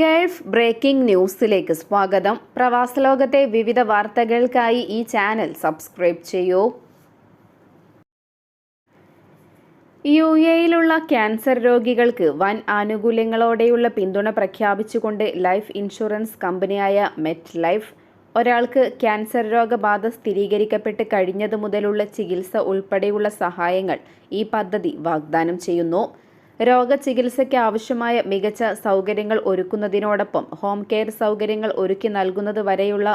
Gulf breaking ന്യൂസിലേക്ക് സ്വാഗതം. പ്രവാസലോകത്തെ വിവിധ വാർത്തകൾക്കായി ഈ ചാനൽ സബ്സ്ക്രൈബ് ചെയ്യൂ. യു എയിലുള്ള ക്യാൻസർ രോഗികൾക്ക് വൻ ആനുകൂല്യങ്ങളോടെയുള്ള പിന്തുണ പ്രഖ്യാപിച്ചുകൊണ്ട് ലൈഫ് ഇൻഷുറൻസ് കമ്പനിയായ മെറ്റ് ലൈഫ് ഒരാൾക്ക് ക്യാൻസർ രോഗബാധ സ്ഥിരീകരിക്കപ്പെട്ട് കഴിഞ്ഞതു മുതലുള്ള ചികിത്സ ഉൾപ്പെടെയുള്ള സഹായങ്ങൾ ഈ പദ്ധതി വാഗ്ദാനം ചെയ്യുന്നു. രോഗചികിത്സയ്ക്ക് ആവശ്യമായ മികച്ച സൗകര്യങ്ങൾ ഒരുക്കുന്നതിനോടൊപ്പം ഹോം കെയർ സൗകര്യങ്ങൾ ഒരുക്കി നൽകുന്നത് വരെയുള്ള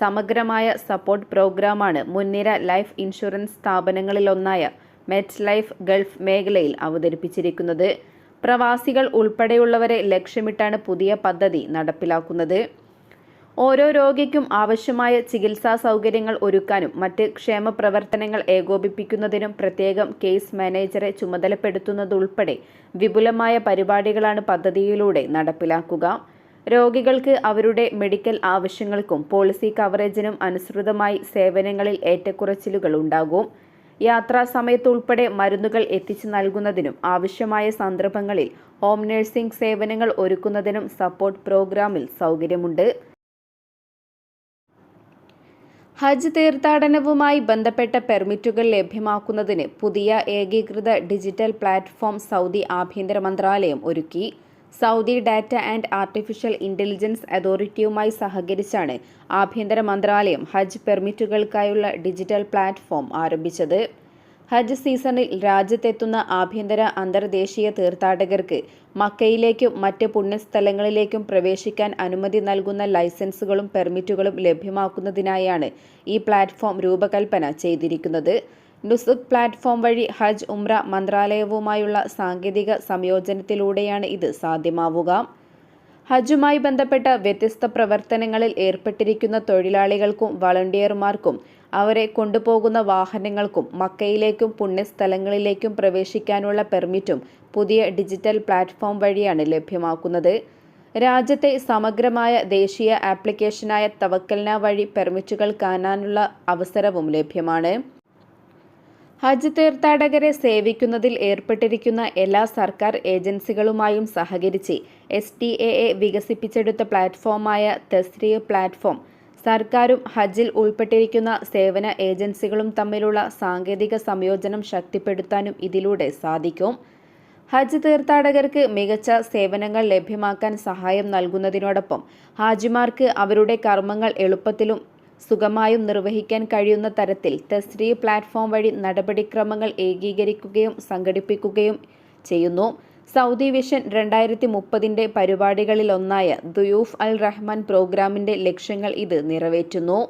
സമഗ്രമായ സപ്പോർട്ട് പ്രോഗ്രാമാണ് മുൻനിര ലൈഫ് ഇൻഷുറൻസ് സ്ഥാപനങ്ങളിലൊന്നായ മെറ്റ് ലൈഫ് ഗൾഫ് മേഖലയിൽ അവതരിപ്പിച്ചിരിക്കുന്നത്. പ്രവാസികൾ ഉൾപ്പെടെയുള്ളവരെ ലക്ഷ്യമിട്ടാണ് പുതിയ പദ്ധതി നടപ്പിലാക്കുന്നത്. ഓരോ രോഗിക്കും ആവശ്യമായ ചികിത്സാ സൗകര്യങ്ങൾ ഒരുക്കാനും മറ്റ് ക്ഷേമ പ്രവർത്തനങ്ങൾ ഏകോപിപ്പിക്കുന്നതിനും പ്രത്യേകം കേസ് മാനേജറെ ചുമതലപ്പെടുത്തുന്നതുൾപ്പെടെ വിപുലമായ പരിപാടികളാണ് പദ്ധതിയിലൂടെ നടപ്പിലാക്കുക. രോഗികൾക്ക് അവരുടെ മെഡിക്കൽ ആവശ്യങ്ങൾക്കും പോളിസി കവറേജിനും അനുസൃതമായി സേവനങ്ങളിൽ ഏറ്റക്കുറച്ചിലുകൾ ഉണ്ടാകും. യാത്രാ സമയത്തുൾപ്പെടെ മരുന്നുകൾ എത്തിച്ചു നൽകുന്നതിനും ആവശ്യമായ സന്ദർഭങ്ങളിൽ ഹോം നഴ്സിംഗ് സേവനങ്ങൾ ഒരുക്കുന്നതിനും സപ്പോർട്ട് പ്രോഗ്രാമിൽ സൗകര്യമുണ്ട്. ഹജ്ജ് തീർത്ഥാടനവുമായി ബന്ധപ്പെട്ട പെർമിറ്റുകൾ ലഭ്യമാക്കുന്നതിന് പുതിയ ഏകീകൃത ഡിജിറ്റൽ പ്ലാറ്റ്ഫോം സൗദി ആഭ്യന്തര മന്ത്രാലയം ഒരുക്കി. Saudi data and artificial intelligence അതോറിറ്റിയുമായി സഹകരിച്ചാണ് ആഭ്യന്തര മന്ത്രാലയം ഹജ്ജ് പെർമിറ്റുകൾക്കായുള്ള ഡിജിറ്റൽ പ്ലാറ്റ്ഫോം ആരംഭിച്ചത്. ഹജ്ജ് സീസണിൽ രാജ്യത്തെത്തുന്ന ആഭ്യന്തര അന്തർദേശീയ തീർത്ഥാടകർക്ക് മക്കയിലേക്കും മറ്റ് പുണ്യസ്ഥലങ്ങളിലേക്കും പ്രവേശിക്കാൻ അനുമതി നൽകുന്ന ലൈസൻസുകളും പെർമിറ്റുകളും ലഭ്യമാക്കുന്നതിനായാണ് ഈ പ്ലാറ്റ്ഫോം രൂപകൽപ്പന ചെയ്തിരിക്കുന്നത്. നുസുഖ് പ്ലാറ്റ്ഫോം വഴി ഹജ്ജ് ഉംറ മന്ത്രാലയവുമായുള്ള സാങ്കേതിക സംയോജനത്തിലൂടെയാണ് ഇത് സാധ്യമാവുക. ഹജ്ജുമായി ബന്ധപ്പെട്ട വ്യത്യസ്ത പ്രവർത്തനങ്ങളിൽ ഏർപ്പെട്ടിരിക്കുന്ന തൊഴിലാളികൾക്കും വളണ്ടിയർമാർക്കും അവരെ കൊണ്ടുപോകുന്ന വാഹനങ്ങൾക്കും മക്കയിലേക്കും പുണ്യസ്ഥലങ്ങളിലേക്കും പ്രവേശിക്കാനുള്ള പെർമിറ്റും പുതിയ ഡിജിറ്റൽ പ്ലാറ്റ്ഫോം വഴിയാണ് ലഭ്യമാക്കുന്നത്. രാജ്യത്തെ സമഗ്രമായ ദേശീയ ആപ്ലിക്കേഷനായ തവക്കൽന വഴി പെർമിറ്റുകൾ കാണാനുള്ള അവസരവും ലഭ്യമാണ്. ഹജ്ജ് തീർത്ഥാടകരെ സേവിക്കുന്നതിൽ ഏർപ്പെട്ടിരിക്കുന്ന എല്ലാ സർക്കാർ ഏജൻസികളുമായും സഹകരിച്ച് എസ് ടി എ എ വികസിപ്പിച്ചെടുത്ത പ്ലാറ്റ്ഫോമായ തെസ്രീ പ്ലാറ്റ്ഫോം സർക്കാരും ഹജ്ജിൽ ഉൾപ്പെട്ടിരിക്കുന്ന സേവന ഏജൻസികളും തമ്മിലുള്ള സാങ്കേതിക സംയോജനം ശക്തിപ്പെടുത്താനും ഇതിലൂടെ സാധിക്കും. ഹജ്ജ് തീർത്ഥാടകർക്ക് മികച്ച സേവനങ്ങൾ ലഭ്യമാക്കാൻ സഹായം നൽകുന്നതിനോടൊപ്പം ഹാജിമാർക്ക് അവരുടെ കർമ്മങ്ങൾ എളുപ്പത്തിലും സുഗമായും നിർവഹിക്കാൻ കഴിയുന്ന തരത്തിൽ തസ്രീ പ്ലാറ്റ്ഫോം വഴി നടപടിക്രമങ്ങൾ ഏകീകരിക്കുകയും സംഘടിപ്പിക്കുകയും ചെയ്യുന്നു. സൗദി വിഷൻ രണ്ടായിരത്തി മുപ്പതിന്റെ പരിപാടികളിലൊന്നായ ദുയൂഫ് അൽ റഹ്മാൻ പ്രോഗ്രാമിന്റെ ലക്ഷ്യങ്ങൾ ഇത് നിറവേറ്റുന്നു.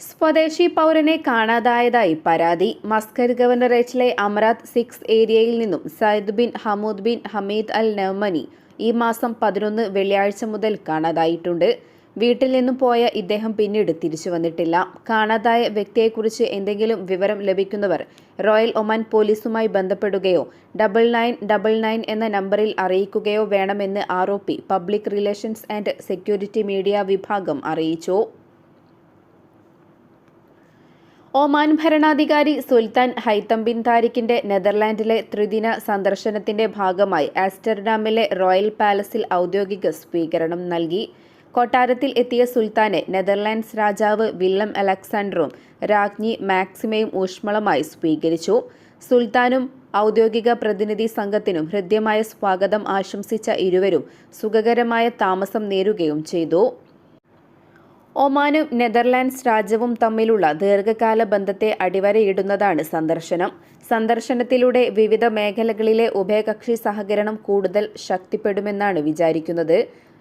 സ്വദേശി പൗരനെ കാണാതായതായി പരാതി. മസ്കർ ഗവർണറേറ്റിലെ അമറാത്ത് സിക്സ് ഏരിയയിൽ നിന്നും Sayyid bin Hamood bin Hamid Al Nawmani ഈ മാസം പതിനൊന്ന് വെള്ളിയാഴ്ച മുതൽ കാണാതായിട്ടുണ്ട്. വീട്ടിൽ നിന്നും പോയ ഇദ്ദേഹം പിന്നീട് തിരിച്ചു വന്നിട്ടില്ല. കാണാതായ വ്യക്തിയെക്കുറിച്ച് എന്തെങ്കിലും വിവരം ലഭിക്കുന്നവർ റോയൽ ഒമാൻ പോലീസുമായി ബന്ധപ്പെടുകയോ ഡബിൾ നയൻ ഡബിൾ നയൻ എന്ന നമ്പറിൽ അറിയിക്കുകയോ വേണമെന്ന് ആരോപി public relations and security media വിഭാഗം അറിയിച്ചു. ഒമാൻ ഭരണാധികാരി സുൽത്താൻ ഹൈത്തം ബിൻ താരിഖിന്റെ നെതർലാൻഡിലെ ത്രിദിന സന്ദർശനത്തിന്റെ ഭാഗമായി ആസ്റ്റർഡാമിലെ റോയൽ പാലസിൽ ഔദ്യോഗിക സ്വീകരണം നൽകി. കൊട്ടാരത്തിൽ എത്തിയ സുൽത്താനെ നെതർലാൻഡ്സ് രാജാവ് വില്ലം അലക്സാണ്ടറും രാജ്ഞി മാക്സിമയും ഊഷ്മളമായി സ്വീകരിച്ചു. സുൽത്താനും ഔദ്യോഗിക പ്രതിനിധി സംഘത്തിനും ഹൃദ്യമായ സ്വാഗതം ആശംസിച്ച ഇരുവരും സുഖകരമായ താമസം നേരുകയും ചെയ്തു. ഒമാനും നെതർലാൻഡ്സ് രാജ്യവും തമ്മിലുള്ള ദീർഘകാല ബന്ധത്തെ അടിവരയിടുന്നതാണ് സന്ദർശനം. സന്ദർശനത്തിലൂടെ വിവിധ മേഖലകളിലെ ഉഭയകക്ഷി സഹകരണം കൂടുതൽ ശക്തിപ്പെടുമെന്നാണ് വിചാരിക്കുന്നത്.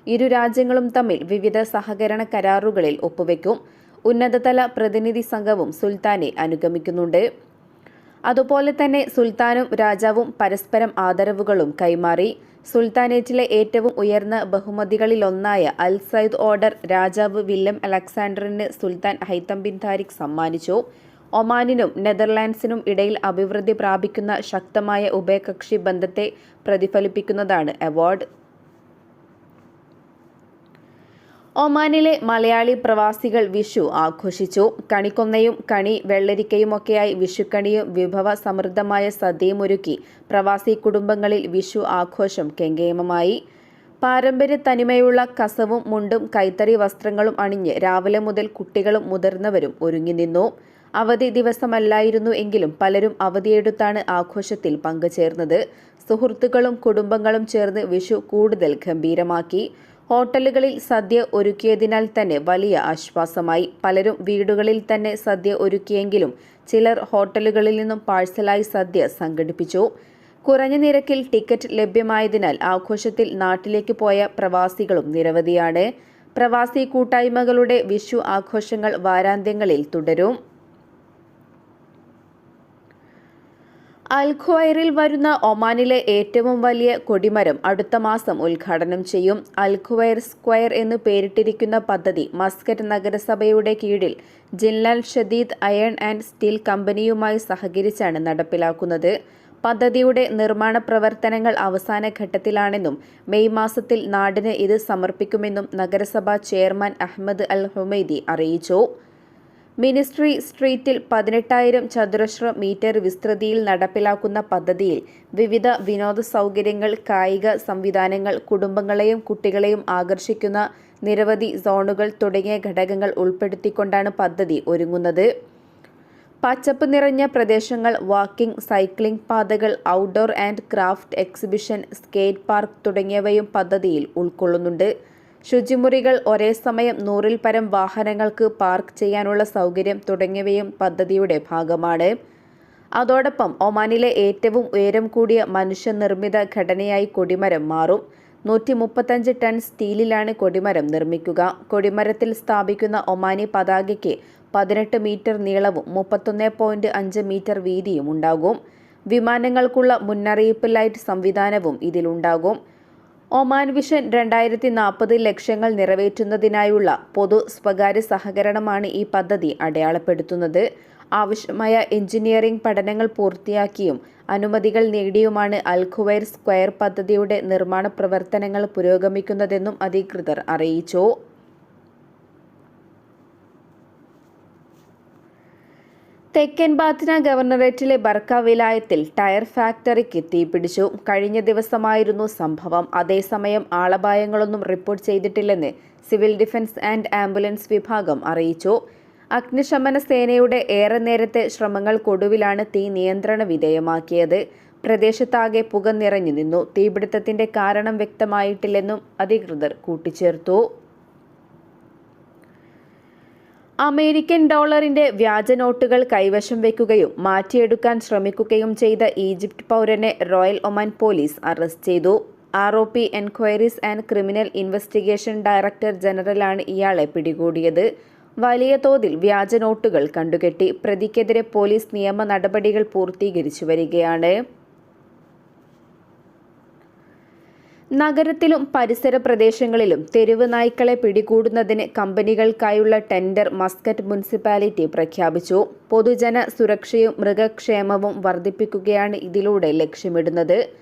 ഇരു രാജ്യങ്ങളും തമ്മിൽ വിവിധ സഹകരണ കരാറുകളിൽ ഒപ്പുവെക്കും. ഉന്നതതല പ്രതിനിധി സംഘവും സുൽത്താനെ അനുഗമിക്കുന്നുണ്ട്. അതുപോലെ തന്നെ സുൽത്താനും രാജാവും പരസ്പരം ആദരവുകളും കൈമാറി. സുൽത്താനേറ്റിലെ ഏറ്റവും ഉയർന്ന ബഹുമതികളിലൊന്നായ അൽ സയ്ദ് ഓർഡർ രാജാവ് വില്യം അലക്സാണ്ടറിന് സുൽത്താൻ ഹൈത്തം ബിൻ താരിഖ് സമ്മാനിച്ചു. ഒമാനിനും നെതർലാൻഡ്സിനും ഇടയിൽ അഭിവൃദ്ധി പ്രാപിക്കുന്ന ശക്തമായ ഉഭയകക്ഷി ബന്ധത്തെ പ്രതിഫലിപ്പിക്കുന്നതാണ് അവാർഡ്. ഒമാനിലെ മലയാളി പ്രവാസികൾ വിഷു ആഘോഷിച്ചു. കണിക്കൊന്നയും കണി വെള്ളരിക്കയുമൊക്കെയായി വിഷുക്കണിയും വിഭവ സമൃദ്ധമായ സദ്യയുമൊരുക്കി പ്രവാസി കുടുംബങ്ങളിൽ വിഷു ആഘോഷം കെങ്കേമമായി. പാരമ്പര്യ തനിമയുള്ള കസവും മുണ്ടും കൈത്തറി വസ്ത്രങ്ങളും അണിഞ്ഞ് രാവിലെ മുതൽ കുട്ടികളും മുതിർന്നവരും ഒരുങ്ങി നിന്നു. അവധി ദിവസമല്ലായിരുന്നു എങ്കിലും പലരും അവധിയെടുത്താണ് ആഘോഷത്തിൽ പങ്കുചേർന്നത്. സുഹൃത്തുക്കളും കുടുംബങ്ങളും ചേർന്ന് വിഷു കൂടുതൽ ഗംഭീരമാക്കി. ഹോട്ടലുകളിൽ സദ്യ ഒരുക്കിയതിനാൽ തന്നെ വലിയ ആശ്വാസമായി. പലരും വീടുകളിൽ തന്നെ സദ്യ ഒരുക്കിയെങ്കിലും ചിലർ ഹോട്ടലുകളിൽ നിന്നും പാഴ്സലായി സദ്യ സംഘടിപ്പിച്ചു. കുറഞ്ഞ നിരക്കിൽ ടിക്കറ്റ് ലഭ്യമായതിനാൽ ആഘോഷത്തിൽ നാട്ടിലേക്ക് പോയ പ്രവാസികളും നിരവധിയാണ്. പ്രവാസി കൂട്ടായ്മകളുടെ വിഷു ആഘോഷങ്ങൾ വാരാന്ത്യങ്ങളിൽ തുടരും. അൽഖ്വയറിൽ വരുന്ന ഒമാനിലെ ഏറ്റവും വലിയ കൊടിമരം അടുത്ത മാസം ഉദ്ഘാടനം ചെയ്യും. അൽഖ്വയർ സ്ക്വയർ എന്ന് പേരിട്ടിരിക്കുന്ന പദ്ധതി മസ്കറ്റ് നഗരസഭയുടെ കീഴിൽ Jindal Shadeed iron and steel കമ്പനിയുമായി സഹകരിച്ചാണ് നടപ്പിലാക്കുന്നത്. പദ്ധതിയുടെ നിർമ്മാണ പ്രവർത്തനങ്ങൾ അവസാന ഘട്ടത്തിലാണെന്നും മെയ് മാസത്തിൽ നാടിന് ഇത് സമർപ്പിക്കുമെന്നും നഗരസഭാ ചെയർമാൻ അഹമ്മദ് അൽ ഹുമൈദി അറിയിച്ചു. മിനിസ്ട്രി സ്ട്രീറ്റിൽ പതിനെട്ടായിരം ചതുരശ്ര മീറ്റർ വിസ്തൃതിയിൽ നടപ്പിലാക്കുന്ന പദ്ധതിയിൽ വിവിധ വിനോദ സൗകര്യങ്ങൾ കായിക സംവിധാനങ്ങൾ കുടുംബങ്ങളെയും കുട്ടികളെയും ആകർഷിക്കുന്ന നിരവധി സോണുകൾ തുടങ്ങിയ ഘടകങ്ങൾ ഉൾപ്പെടുത്തിക്കൊണ്ടാണ് പദ്ധതി ഒരുങ്ങുന്നത്. പച്ചപ്പ് നിറഞ്ഞ പ്രദേശങ്ങൾ വാക്കിംഗ് സൈക്ലിംഗ് പാതകൾ outdoor and craft exhibition skate park തുടങ്ങിയവയും പദ്ധതിയിൽ ഉൾക്കൊള്ളുന്നുണ്ട്. ശുചിമുറികൾ ഒരേ സമയം നൂറിൽ പരം വാഹനങ്ങൾക്ക് പാർക്ക് ചെയ്യാനുള്ള സൗകര്യം തുടങ്ങിയവയും പദ്ധതിയുടെ ഭാഗമാണ്. അതോടൊപ്പം ഒമാനിലെ ഏറ്റവും ഉയരം കൂടിയ മനുഷ്യനിർമ്മിത ഘടനയായി കൊടിമരം മാറും. നൂറ്റി മുപ്പത്തഞ്ച് ടൺ സ്റ്റീലിലാണ് കൊടിമരം നിർമ്മിക്കുക. കൊടിമരത്തിൽ സ്ഥാപിക്കുന്ന ഒമാനി പതാകയ്ക്ക് പതിനെട്ട് മീറ്റർ നീളവും മുപ്പത്തൊന്ന് പോയിന്റ് അഞ്ച് മീറ്റർ വീതിയും ഉണ്ടാകും. വിമാനങ്ങൾക്കുള്ള മുന്നറിയിപ്പ് ലൈറ്റ് സംവിധാനവും ഇതിലുണ്ടാകും. ഒമാൻ വിഷൻ രണ്ടായിരത്തി നാൽപ്പത് ലക്ഷ്യങ്ങൾ നിറവേറ്റുന്നതിനായുള്ള പൊതു സ്വകാര്യ സഹകരണമാണ് ഈ പദ്ധതി അടയാളപ്പെടുത്തുന്നത്. ആവശ്യമായ എഞ്ചിനീയറിംഗ് പഠനങ്ങൾ പൂർത്തിയാക്കിയും അനുമതികൾ നേടിയുമാണ് അൽഖുവൈർ സ്ക്വയർ പദ്ധതിയുടെ നിർമ്മാണ പ്രവർത്തനങ്ങൾ പുരോഗമിക്കുന്നതെന്നും അധികൃതർ അറിയിച്ചു. തെക്കൻ ബാത്തിന ഗവർണറേറ്റിലെ ബർക്ക വിലായത്തിൽ ടയർ ഫാക്ടറിക്ക് തീപിടിച്ചു കഴിഞ്ഞ ദിവസമായിരുന്നു സംഭവം. അതേസമയം ആളപായങ്ങളൊന്നും റിപ്പോർട്ട് ചെയ്തിട്ടില്ലെന്ന് സിവിൽ ഡിഫൻസ് ആൻഡ് ആംബുലൻസ് വിഭാഗം അറിയിച്ചു. അഗ്നിശമന സേനയുടെ ഏറെ നേരത്തെ ശ്രമങ്ങൾക്കൊടുവിലാണ് തീ നിയന്ത്രണ വിധേയമാക്കിയത്. പ്രദേശത്താകെ പുക നിറഞ്ഞു നിന്നു. തീപിടുത്തത്തിന്റെ കാരണം വ്യക്തമായിട്ടില്ലെന്നും അധികൃതർ കൂട്ടിച്ചേർത്തു. അമേരിക്കൻ ഡോളറിന്റെ വ്യാജ നോട്ടുകൾ കൈവശം വെക്കുകയും മാറ്റിയെടുക്കാൻ ശ്രമിക്കുകയും ചെയ്ത ഈജിപ്ത് പൗരനെ റോയൽ ഒമാൻ പോലീസ് അറസ്റ്റ് ചെയ്തു. R O P enquiries and criminal investigation director ജനറലാണ് ഇയാളെ പിടികൂടിയത്. വലിയ തോതിൽ വ്യാജ നോട്ടുകൾ കണ്ടുകെട്ടി പ്രതിക്കെതിരെ പോലീസ് നിയമ നടപടികൾ പൂർത്തീകരിച്ചു വരികയാണ്. നഗരത്തിലും പരിസര പ്രദേശങ്ങളിലും തെരുവ് നായ്ക്കളെ പിടികൂടുന്നതിന് കമ്പനികൾക്കായുള്ള ടെൻഡർ മസ്കറ്റ് മുനിസിപ്പാലിറ്റി പ്രഖ്യാപിച്ചു. പൊതുജന സുരക്ഷയും മൃഗക്ഷേമവും വർദ്ധിപ്പിക്കുകയാണ് ഇതിലൂടെ ലക്ഷ്യമിടുന്നത്.